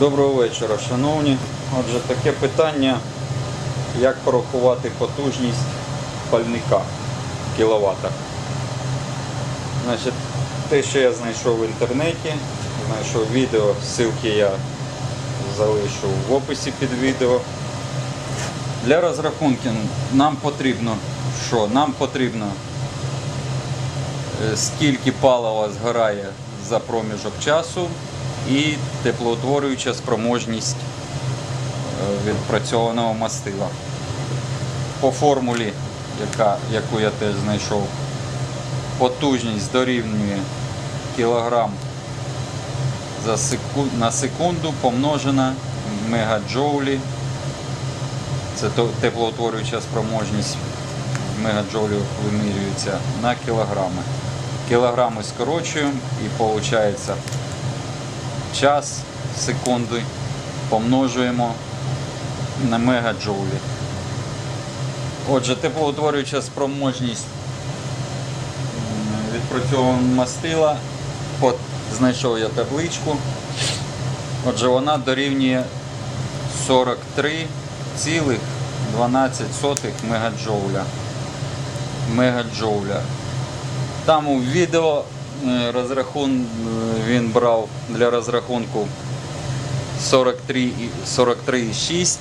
Доброго вечора, шановні. Отже, таке питання, як порахувати потужність пальника в кіловатах. Значить, те, що я знайшов в інтернеті, знайшов відео, ссылки я залишу в описі під відео. Для розрахунки нам потрібно що? Нам потрібно е, скільки палива згорає за проміжок часу і теплоутворююча спроможність е, відпрацьованого мастила. По формулі, яка, яку я теж знайшов, потужність дорівнює кілограм за секу... на секунду помножена в мегаджоулі. Це теплоутворююча спроможність в мегаджоулі вимірюється на кілограми. Кілограми скорочуємо і виходить час секунди помножуємо на мегаджоулі. Отже, теплоутворююча спроможність відпрацьованого мастила. От, знайшов я табличку. Отже, вона дорівнює 43,12 мегаджоуля. Мегаджоуля. Там у відео розрахун, е, він брав для розрахунку 43 43,6.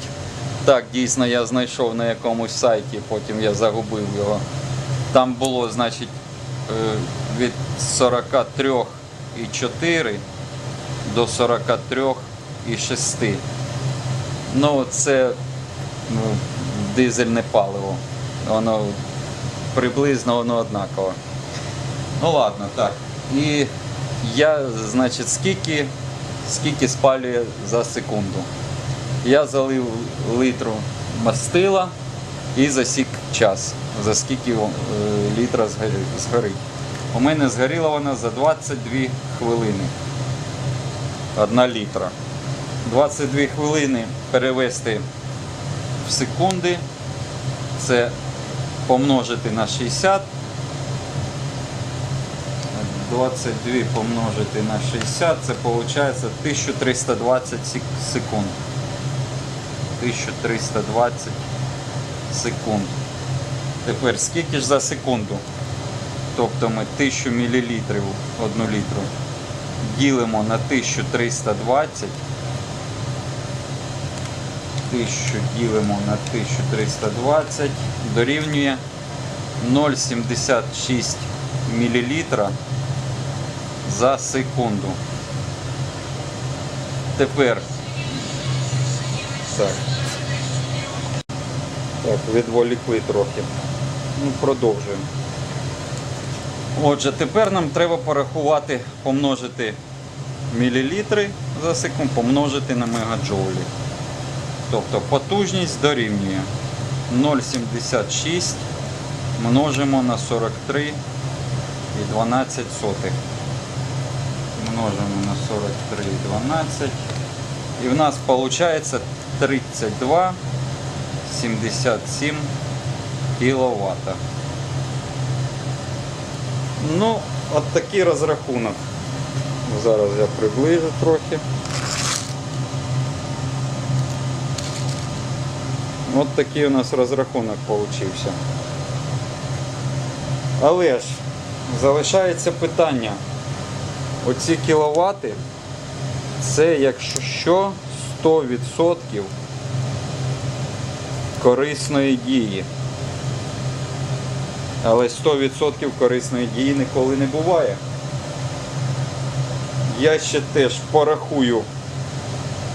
Так, дійсно я знайшов на якомусь сайті, потім я загубив його. Там було, значить, е, від 43,4 до 43,6. Ну, це дизельне паливо. Воно приблизно воно однаково. Ну ладно, так. І я, значить, скільки, скільки спалює за секунду. Я залив літру мастила і засік час, за скільки е, літра згорить. У мене згоріла вона за 22 хвилини. Одна літра. 22 хвилини перевести в секунди. Це помножити на 60. 22 помножити на 60, це виходить 1320 секунд. 1320 секунд. Тепер скільки ж за секунду? Тобто ми 1000 мл 1 літру ділимо на 1320. 1000 ділимо на 1320 дорівнює 0,76 мл за секунду. Тепер так. Так, відволікли трохи. Ну, продовжуємо. Отже, тепер нам треба порахувати, помножити мілілітри за секунду, помножити на мегаджоулі. Тобто потужність дорівнює 0,76 множимо на 43 і 12 сотих. Множимо на 43 і 12. І в нас виходить 32 77 кВт. Ну, от такий розрахунок. Зараз я приближу трохи. От такий у нас розрахунок получився. Але ж залишається питання. Оці кіловати це якщо що 100% корисної дії. Але 100% корисної дії ніколи не буває. Я ще теж порахую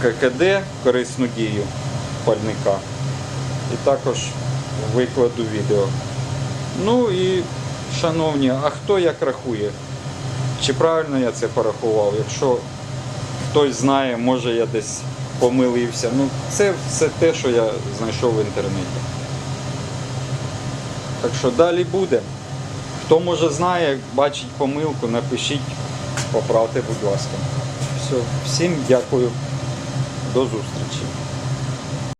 ККД корисну дію пальника і також викладу відео. Ну і, шановні, а хто як рахує? Чи правильно я це порахував? Якщо хтось знає, може я десь помилився. Ну, це все те, що я знайшов в інтернеті. Так що далі буде. Хто може знає, бачить помилку, напишіть, поправте, будь ласка. Все, всім дякую. До зустрічі.